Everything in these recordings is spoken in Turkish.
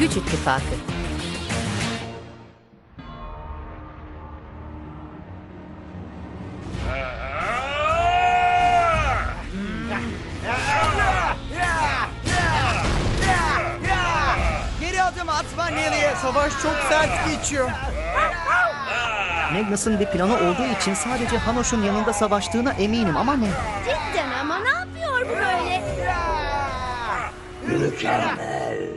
Güç İttifakı. Geri adım atma Nili'ye. Savaş çok sert geçiyor. Magnus'un bir planı olduğu için sadece Hanoş'un yanında savaştığına eminim ama ne? Cidden ama ne yapıyor bu böyle? Mükemmel.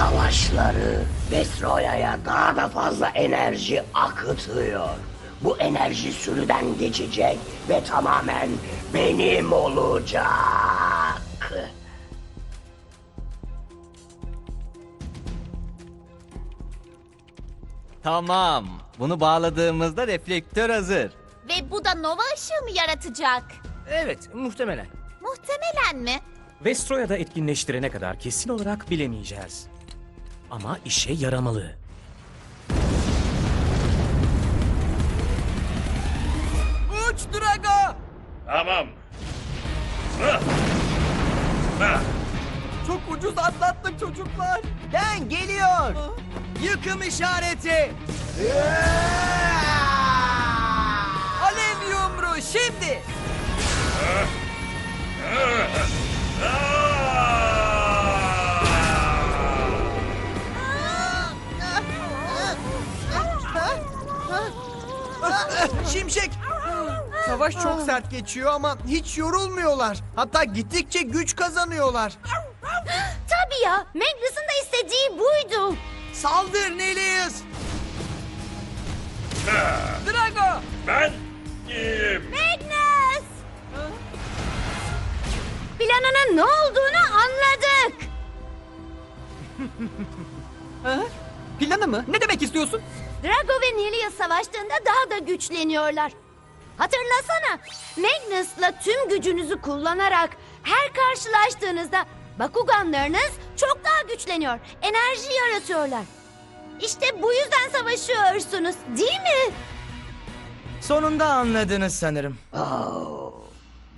Savaşları Vestroya'ya daha da fazla enerji akıtıyor. Bu enerji sürüden geçecek ve tamamen benim olacak. Tamam. Bunu bağladığımızda reflektör hazır. Ve bu da nova ışığı mı yaratacak? Evet, muhtemelen. Muhtemelen mi? Vestroya'da etkinleştirene kadar kesin olarak bilemeyeceğiz. Ama işe yaramalı. Uç Drago. Tamam. Çok ucuz atlattık çocuklar. Den geliyor. Yıkım işareti. Alev yumruğu şimdi. Şimşek. Savaş çok sert geçiyor ama hiç yorulmuyorlar. Hatta gittikçe güç kazanıyorlar. Tabii ya. Magnus'un da istediği buydu. Saldır Nelius. Drago. Ben iyiyim. Magnus! Planının ne olduğunu anladık. Planı mı? Ne demek istiyorsun? Drago ve Nilia savaştığında daha da güçleniyorlar. Hatırlasana. Magnus'la tüm gücünüzü kullanarak her karşılaştığınızda Bakuganlarınız çok daha güçleniyor. Enerji yaratıyorlar. İşte bu yüzden savaşıyorsunuz, değil mi? Sonunda anladınız sanırım. Oh,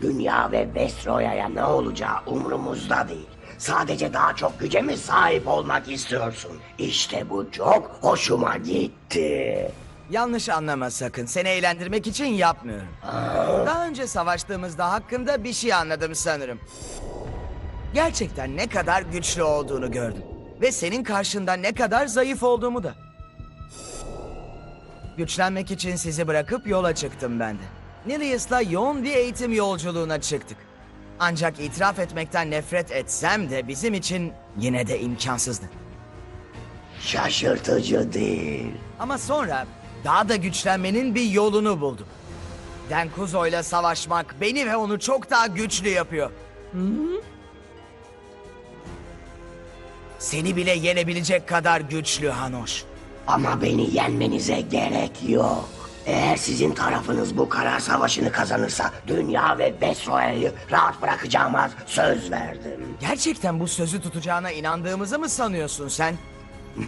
dünya ve Vestroya'ya ne olacağı umurumuzda değil. Sadece daha çok güce mi sahip olmak istiyorsun? İşte bu çok hoşuma gitti. Yanlış anlama sakın. Seni eğlendirmek için yapmıyorum. Daha önce savaştığımızda hakkında bir şey anladım sanırım. Gerçekten ne kadar güçlü olduğunu gördüm. Ve senin karşında ne kadar zayıf olduğumu da. Güçlenmek için sizi bırakıp yola çıktım ben de. Nilius'la yoğun bir eğitim yolculuğuna çıktık. Ancak itiraf etmekten nefret etsem de bizim için yine de imkansızdı. Şaşırtıcı değil. Ama sonra daha da güçlenmenin bir yolunu buldum. Denkuzo'yla savaşmak beni ve onu çok daha güçlü yapıyor. Seni bile yenebilecek kadar güçlü Hanoş. Ama beni yenmenize gerek yok. Eğer sizin tarafınız bu karar savaşını kazanırsa dünya ve Vestroya'yı rahat bırakacağıma söz verdim. Gerçekten bu sözü tutacağına inandığımızı mı sanıyorsun sen?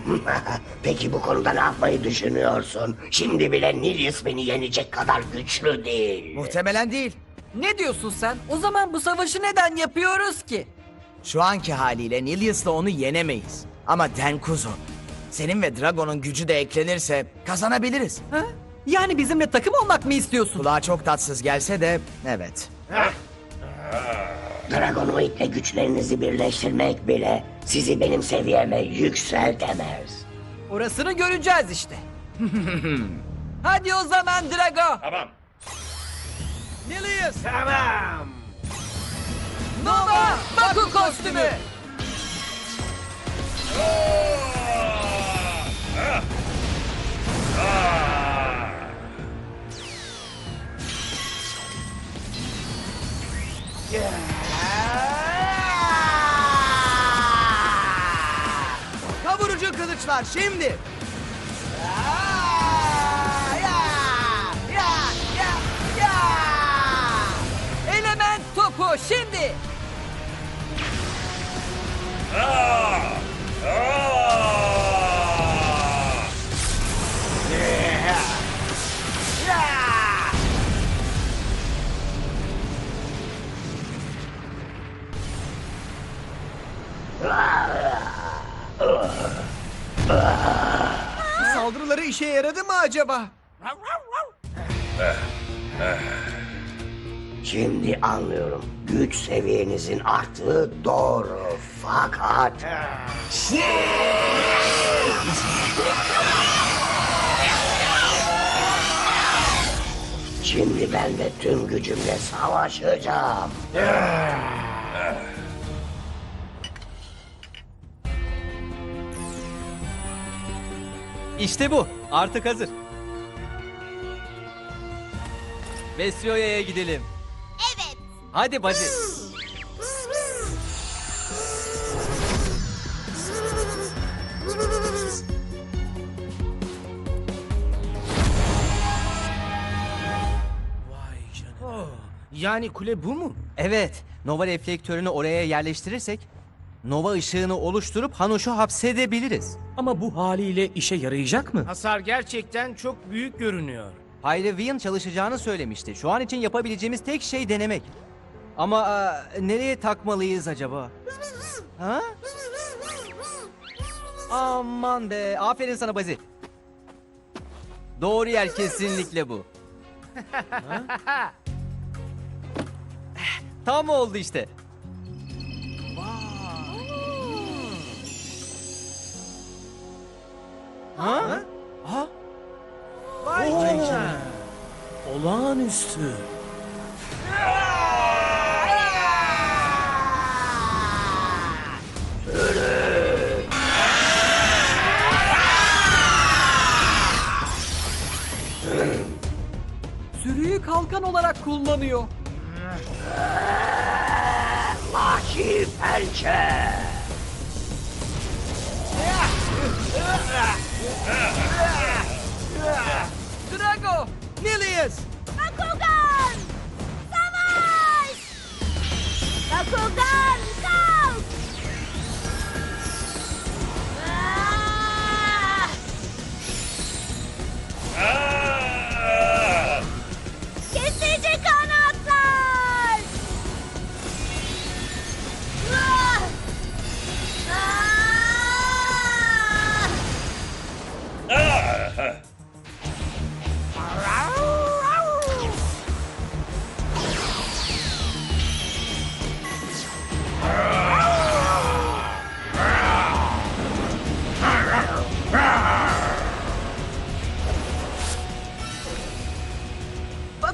Peki bu konuda ne yapmayı düşünüyorsun? Şimdi bile Nilius beni yenecek kadar güçlü değil. Muhtemelen değil. Ne diyorsun sen? O zaman bu savaşı neden yapıyoruz ki? Şu anki haliyle Nilius'la onu yenemeyiz. Ama Denkuzo, senin ve Dragon'un gücü de eklenirse kazanabiliriz. Ha? Yani bizimle takım olmak mı istiyorsun? Kulağa çok tatsız gelse de evet. Dragonoid'le güçlerinizi birleştirmek bile sizi benim seviyeme yükseltemez. Orasını göreceğiz işte. Hadi o zaman Drago. Tamam. Nilius! Tamam. Nova Baku kostümü. Kavurucu kılıçlar şimdi. Element topu şimdi. İşe yaradı mı acaba? Şimdi anlıyorum. Güç seviyenizin arttığı doğru. Fakat... Şimdi ben de tüm gücümle savaşacağım. İşte bu. Artık hazır. Vesrioya'ya gidelim. Evet. Hadi bacı. Yani kule bu mu? Evet. Nova reflektörünü oraya yerleştirirsek Nova ışığını oluşturup Hanoş'u hapsedebiliriz. Ama bu haliyle işe yarayacak mı? Hasar gerçekten çok büyük görünüyor. Pyrevian çalışacağını söylemişti. Şu an için yapabileceğimiz tek şey denemek. Ama aa, nereye takmalıyız acaba? Ha? Aman be. Aferin sana Bazi. Doğru yer kesinlikle bu. Ha? Tam oldu işte. Ha? Ha? Olağanüstü. Sürüyü kalkan olarak kullanıyor. Vahşi pençe. Drago! Nilius!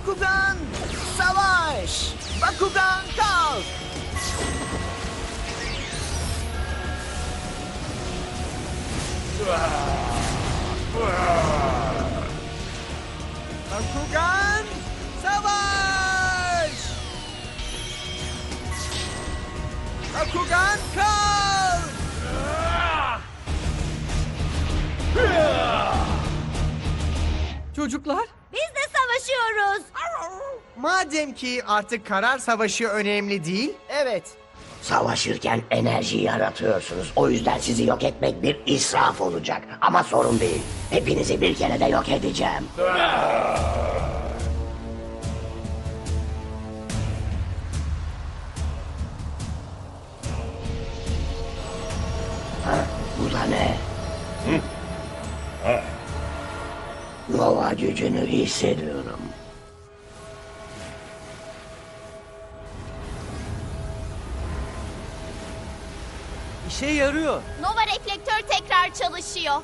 Bakugan savaş! Bakugan kalk! Bakugan! Savaş! Bakugan kal! Çocuklar, savaşıyoruz. Madem ki artık karar savaşı önemli değil. Evet. Savaşırken enerji yaratıyorsunuz. O yüzden sizi yok etmek bir israf olacak. Ama sorun değil. Hepinizi bir kere de yok edeceğim. Nova gücünü hissediyorum. İşe yarıyor. Nova reflektör tekrar çalışıyor.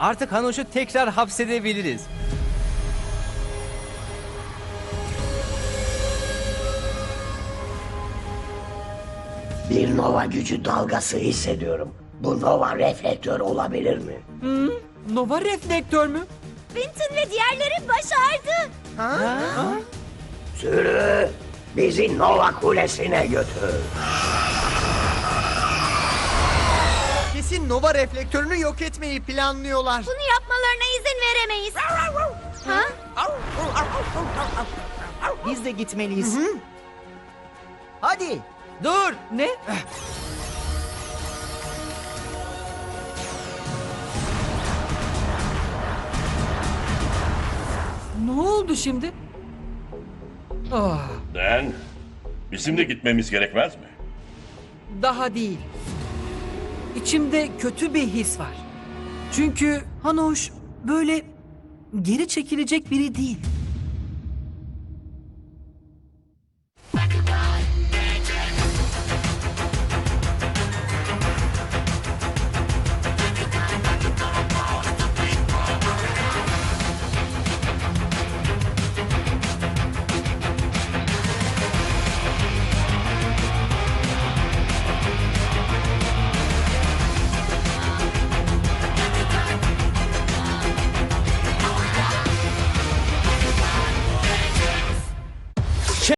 Artık Hanoş'u tekrar hapsedebiliriz. Bir Nova gücü dalgası hissediyorum. Bu Nova reflektör olabilir mi? Nova reflektör mü? Vinton ve diğerleri başardı. Sürü bizi Nova Kulesi'ne götür. Kesin Nova reflektörünü yok etmeyi planlıyorlar. Bunu yapmalarına izin veremeyiz. Ha? Biz de gitmeliyiz. Hadi. Dur! Ne? Ne oldu şimdi? Ah, Dan, bizim de gitmemiz gerekmez mi? daha değil. içimde kötü bir his var. Çünkü Hanoş böyle geri çekilecek biri değil.